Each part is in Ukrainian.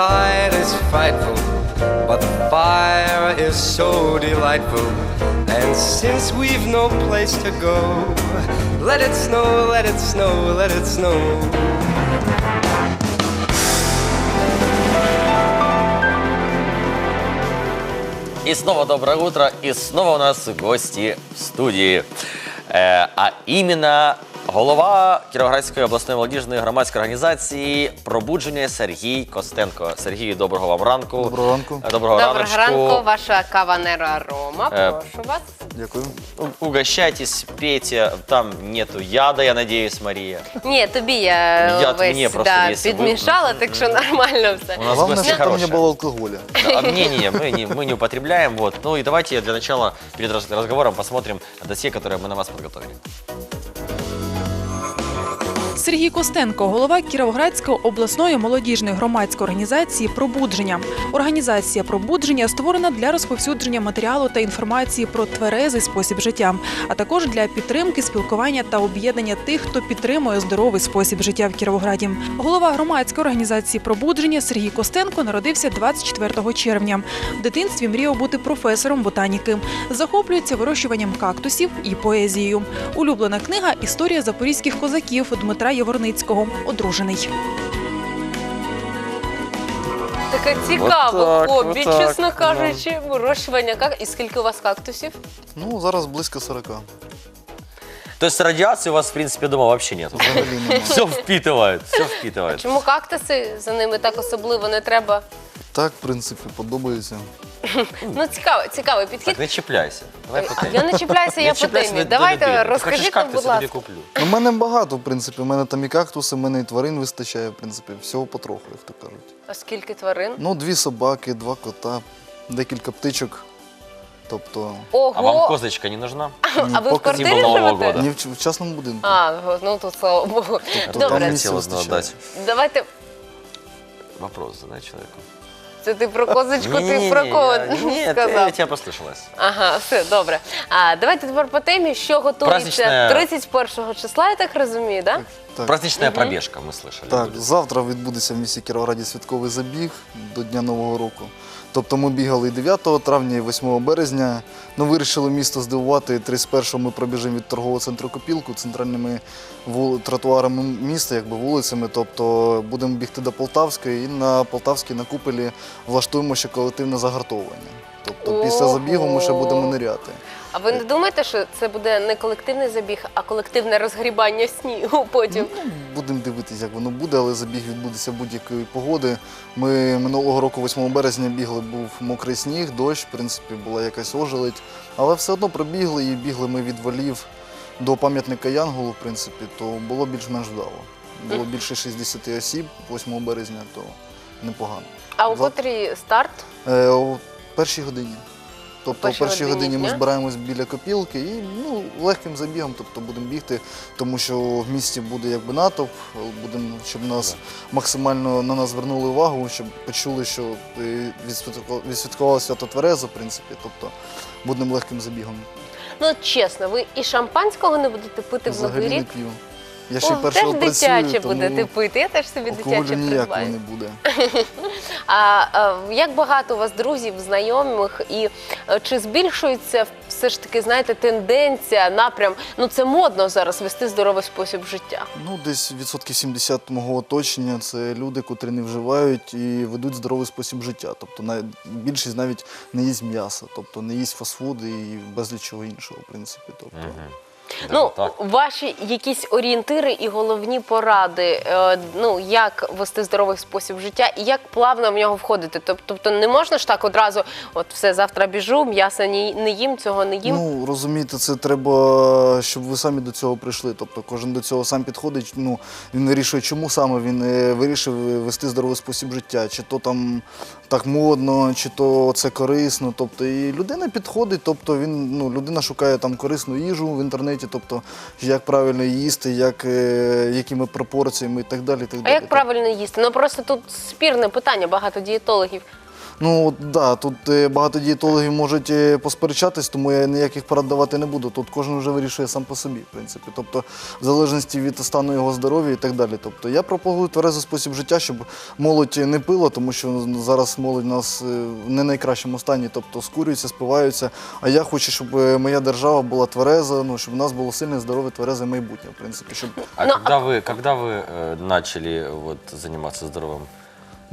outside is frightful, but the fire is so delightful. And since we've no place to go, let it snow, let it snow, let it snow. И снова доброе утро, и снова у нас гости в студії. Е, а іменно голова Кіровоградської обласної молодіжної громадської організації пробудження Сергій Костенко. Сергію, доброго вам ранку. Доброго ранку. Е, Доброго, Доброго раночку. ранку, ваша каванера Рома. Е, Прошу вас. Дякую. У- Угощайтесь, пейте. Там нету яда, я надеюсь, Марія. Ні, тобі я Я- весь мені просто, да, якщо ви- підмішала, так що нормально все. У нас Главное, гости чтобы там не хорошие. было алкоголя. Да, а, Не-не-не, мы не, мы не употребляем. Вот. Ну и давайте для начала перед раз- разговором посмотрим досье, которое мы на вас подготовили. Сергій Костенко, голова Кіровоградської обласної молодіжної громадської організації Пробудження. Організація Пробудження створена для розповсюдження матеріалу та інформації про тверезий спосіб життя, а також для підтримки, спілкування та об'єднання тих, хто підтримує здоровий спосіб життя в Кіровограді. Голова громадської організації Пробудження Сергій Костенко народився 24 червня. В дитинстві мріяв бути професором ботаніки. Захоплюється вирощуванням кактусів і поезією. Улюблена книга Історія запорізьких козаків Дмитра Єворницького. Одружений. Таке цікаве Отак, хобі, отак, чесно кажучи, вирощування как. І скільки у вас кактусів? Ну, зараз близько 40. То есть радиации у вас, в принципе, дома вообще нет. Взагалі немає. Все впитывает, все впитывает. Чому кактуси за ними так особливо не треба? Так, в принципі, подобається. Ну, цікаво, цікавий підхід. Так, не чіпляйся. Давай по темі. Я не чіпляюся, я по темі. Давайте розкажіть нам, будь тобі ласка. куплю. У мене багато, в принципі. У мене там і кактуси, у мене і тварин вистачає, в принципі, всього потроху, як то кажуть. А скільки тварин? Ну, дві собаки, два кота, декілька птичок. Тобто, Ого! А вам козочка не нужна? А ви в поки квартирі Символ Нового живете? года. ні в, ч- в частному будинку. А, ну тут слава Богу. Тобто Добре, там місця Хотілося вистачає. давайте. Вопрос задай человеку. Це ти про козочку, ти про кого сказав? я тебя послышалась. Ага, все добре. А давайте тепер по темі, що готується Праздничне- 31 числа, я так розумію, да? Так. Праздничная пробежка, мы слышали. Так, будет. завтра відбудеться в місті Кіровограді святковий забіг до Дня Нового року. Тобто ми бігали і 9 травня, і 8 березня. Ну, вирішили місто здивувати. 31-го ми пробіжимо від торгового центру Копілку центральними тротуарами міста, якби вулицями. Тобто будемо бігти до Полтавської і на Полтавській на купелі влаштуємо ще колективне загартовування. Тобто після забігу ми ще будемо ниряти. А ви не думаєте, що це буде не колективний забіг, а колективне розгрібання снігу потім? Ну, будемо дивитися, як воно буде, але забіг відбудеться будь-якої погоди. Ми минулого року, 8 березня, бігли, був мокрий сніг, дощ, в принципі, була якась ожеледь. Але все одно пробігли і бігли ми від валів до пам'ятника Янголу, в принципі, то було більш-менш вдало. Було більше 60 осіб 8 березня, то непогано. А у За- котрій старт? Е, о першій годині. Тобто о Першій першій годині годині ми дня? збираємось біля копілки і ну, легким забігом, тобто будемо бігти, тому що в місті буде якби натовп, будемо, щоб нас максимально на нас звернули увагу, щоб почули, що е, відсвяткували свято Тверезо, в принципі. Тобто будемо легким забігом. Ну от чесно, ви і шампанського не будете пити в Взагалі новий не рік? п'ю. Я ще й О, теж першого працюю, дитяче тому будете пити. Я теж собі алкоголю дитяче ніякого придбаю. не буде. А, а як багато у вас друзів, знайомих, і е, чи збільшується все ж таки, знаєте, тенденція, напрям? Ну це модно зараз вести здоровий спосіб життя. Ну, десь відсотків 70 мого оточення це люди, котрі не вживають і ведуть здоровий спосіб життя. Тобто на- більшість навіть не їсть м'яса, тобто не їсть фастфуди і безліч чого іншого, в принципі. Тобто, Ну, так. ваші якісь орієнтири і головні поради, е, ну як вести здоровий спосіб життя і як плавно в нього входити. Тоб- Тобто не можна ж так одразу, от все завтра біжу, м'яса ні- не їм, цього не їм. Ну, розумієте, це треба, щоб ви самі до цього прийшли. Тобто кожен до цього сам підходить. Ну, він вирішує, чому саме він е, вирішив вести здоровий спосіб життя, чи то там так модно, чи то це корисно. Тобто, і людина підходить, тобто він, ну, людина шукає там корисну їжу в інтернеті, тобто як правильно їсти, як, е, якими пропорціями і так далі. І так а далі. як правильно їсти? Ну просто тут спірне питання, багато дієтологів. Ну от, да, тут е, багато дієтологів можуть е, посперечатись, тому я ніяких порад давати не буду. Тут кожен вже вирішує сам по собі, в принципі. Тобто, в залежності від стану його здоров'я і так далі. Тобто я пропагую тверезий спосіб життя, щоб молодь не пила, тому що зараз молодь у нас е, в не найкращому стані, тобто скурюються, спиваються. А я хочу, щоб е, моя держава була твереза, ну щоб у нас було сильне, здорове, тверезе майбутнє, в принципі, щоб А Ну, когда вы, когда вы э, начали вот заниматься здоровым?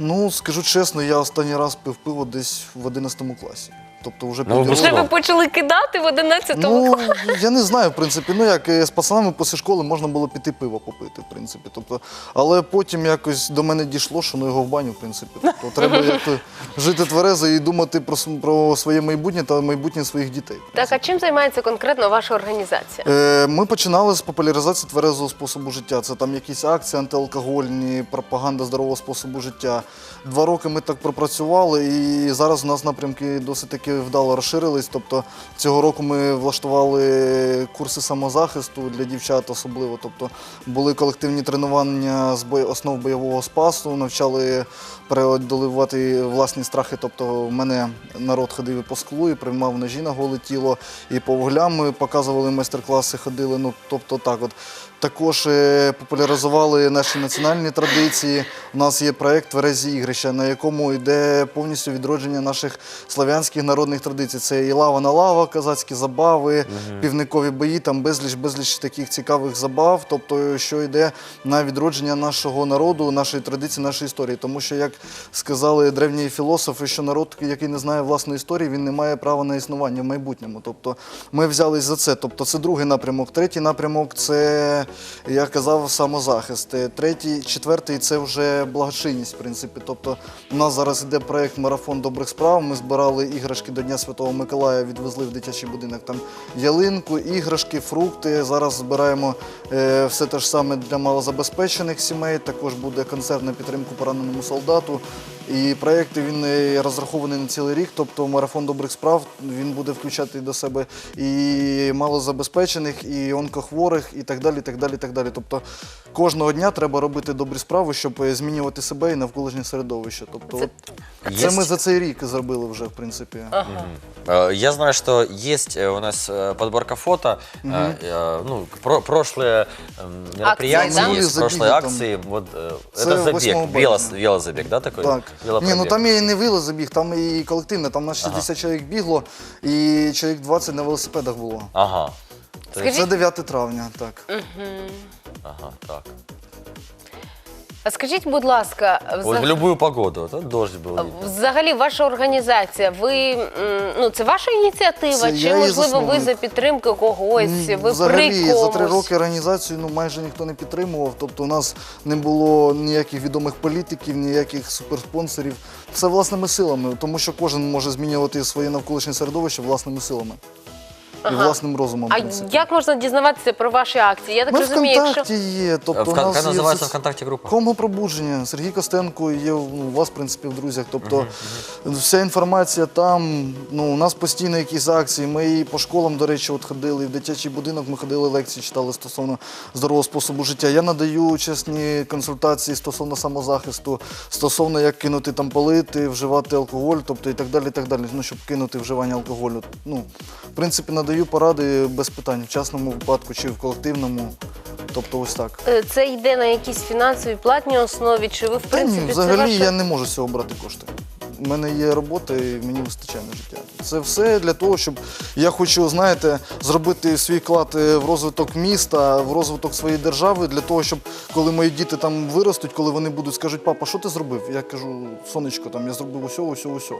Ну, скажу чесно, я останній раз пив пиво десь в 11 класі. Тобто вже Ну, ви Вже ви почали кидати в 11-му Ну, класі. я не знаю, в принципі. Ну як е, з пацанами після школи можна було піти пиво попити, в принципі. Тобто, але потім якось до мене дійшло, що ну його в баню, в принципі. Тобто треба як-то жити тверезо і думати про, про своє майбутнє та майбутнє своїх дітей. Так, а чим займається конкретно ваша організація? Е, Ми починали з популяризації тверезого способу життя. Це там якісь акції антиалкогольні, пропаганда здорового способу життя. Два роки ми так пропрацювали, і зараз у нас напрямки досить таки вдало розширились. Тобто цього року ми влаштували курси самозахисту для дівчат особливо. Тобто були колективні тренування з основ бойового спасу, навчали преодолювати власні страхи. Тобто в мене народ ходив і по склу, і приймав ножі на голе тіло, і по вуглям ми показували майстер-класи, ходили. Ну тобто так от. Також е, популяризували наші національні традиції. У нас є проект Тверезі ігрища, на якому йде повністю відродження наших славянських народних традицій. Це і лава на лава, козацькі забави, півникові бої, там безліч безліч таких цікавих забав. Тобто, що йде на відродження нашого народу, нашої традиції, нашої історії. Тому що, як сказали древні філософи, що народ, який не знає власної історії, він не має права на існування в майбутньому. Тобто, ми взялись за це. Тобто, це другий напрямок. Третій напрямок це, я казав, самозахист. Третій, четвертий це вже благочинність, в принципі. Тобто, у нас зараз іде проєкт Марафон добрих справ. Ми збирали іграшки до Дня Святого Миколая, відвезли в дитячий будинок там ялинку, іграшки, фрукти. Зараз збираємо е, все те ж саме для малозабезпечених сімей. Також буде концерт на підтримку пораненому солдату. І проєкт він е, розрахований на цілий рік. Тобто марафон добрих справ він буде включати до себе і малозабезпечених, і онкохворих, і так далі. і так далі, і так далі. Тобто кожного дня треба робити добрі справи, щоб е, змінювати себе і навколишнє середовище. Тобто, Це- от, це Есть? ми за цей рік зробили вже, в принципі. Э, Я знаю, что есть э, у нас э, подборка фото, э, э, ну, про- прошлые эм, мероприятия, да? Минулые есть прошлые забеги там. акции. Вот э, Це это 8 забег, березня. велос- велозабег, да, такой? Так. Ні, ну там я і не велозабіг, там і колективне, там на 60 чоловік бігло, і чоловік 20 на велосипедах було. Ага. Це 9 травня, так. Ага, так. А скажіть, будь ласка, взаг- в любую погоду, вот, дождь был. видно. Взагалі, ваша організація, ви м, ну це ваша ініціатива? Це Чи її можливо ви засновник. за підтримки когось? Ні, Ви Взагалі при комусь? за три роки організацію ну, майже ніхто не підтримував. Тобто у нас не було ніяких відомих політиків, ніяких суперспонсорів. Все власними силами, тому що кожен може змінювати своє навколишнє середовище власними силами і Ага. власним розумом. в А принципі. як можна дізнаватися про ваші акції? Я так Ми розумію, якщо ВКонтакті є. Тобто, В у нас как є называется соц- ВКонтакте группа? Комо пробудження. Сергій Костенко є ну, у вас, в принципі, в друзях. Тобто вся інформація там. Ну, у нас постійно якісь акції. Ми і по школам, до речі, от ходили, і в дитячий будинок ми ходили, лекції читали стосовно здорового способу життя. Я надаю чесні консультації стосовно самозахисту, стосовно як кинути там палити, вживати алкоголь, тобто і так далі, і так далі. Ну, щоб кинути вживання алкоголю. Ну, в принципі, надаю поради без питань в частному випадку чи в колективному. Тобто ось так. е, це йде на якійсь фінансовій платній основі, чи ви в Та принципі ні, це взагалі ваше... я не можу з цього брати кошти. У мене є робота і мені вистачає на життя. Це все для того, щоб я хочу, знаєте, зробити свій вклад е, в розвиток міста, в розвиток своєї держави, для того, щоб коли мої діти там виростуть, коли вони будуть, скажуть, папа, що ти зробив? Я кажу, сонечко, там я зробив усьо, усьо, усьо.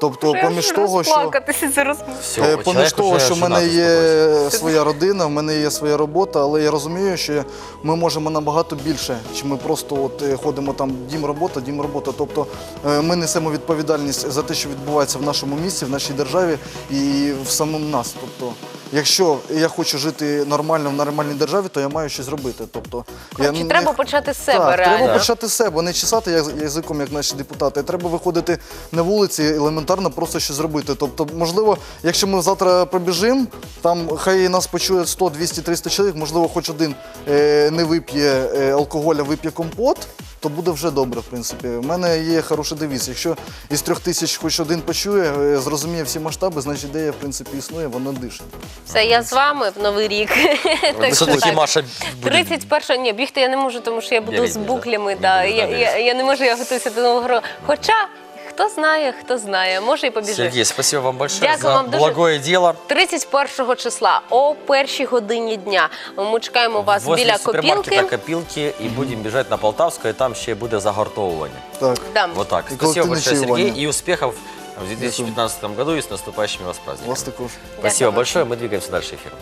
Тобто, Я поміж того, що. розплакатися зараз. Все, Е, Поміж того, що в мене є успокойся. своя родина, в мене є своя робота, але я розумію, що ми можемо набагато більше, чи ми просто от е, ходимо там дім робота, дім робота. Тобто е, ми несемо відповідальність за те, що відбувається в нашому місті, в нашій державі і в самому нас. Тобто, якщо я хочу жити нормально в нормальній державі, то я маю щось робити. Тобто, я Чи не- треба почати з себе так, реально? треба почати з себе, не чесати яз- язиком, як наші депутати. Треба виходити на вулиці елементарно просто щось зробити. Тобто, можливо, якщо ми завтра пробіжимо, там хай нас почує 100, 200, 300 чоловік, можливо, хоч один е, не вип'є е, алкоголя, вип'є компот. то буде вже добре, в принципі. У мене є хороший девіз. Якщо із трьох тисяч хоч один почує, е, зрозуміє всі масштаби, значить ідея, в принципі, існує, вона дише. Все, я з вами в новий рік. Так що Все-таки так. Маша буде 31 ні, бігти я не можу, тому що я буду з буклями. я, я не можу, я готуюся до нового року. Хоча, хто знає, хто знає, може і побіжу. Сергей, спасибо вам большое Дякую за вам дуже. благое дело. 31 числа о першій годині дня ми чекаємо вас Возле біля супермаркета копілки. Копилки и будем бежать на Полтавскую, и там ще буде загортовування. Так. Да. Вот так. И Спасибо большое, Сергей, чаевание. и успехов в 2015 году и с наступающими вас праздниками. Вас також. Спасибо Дякую. большое, мы двигаемся дальше эфиром.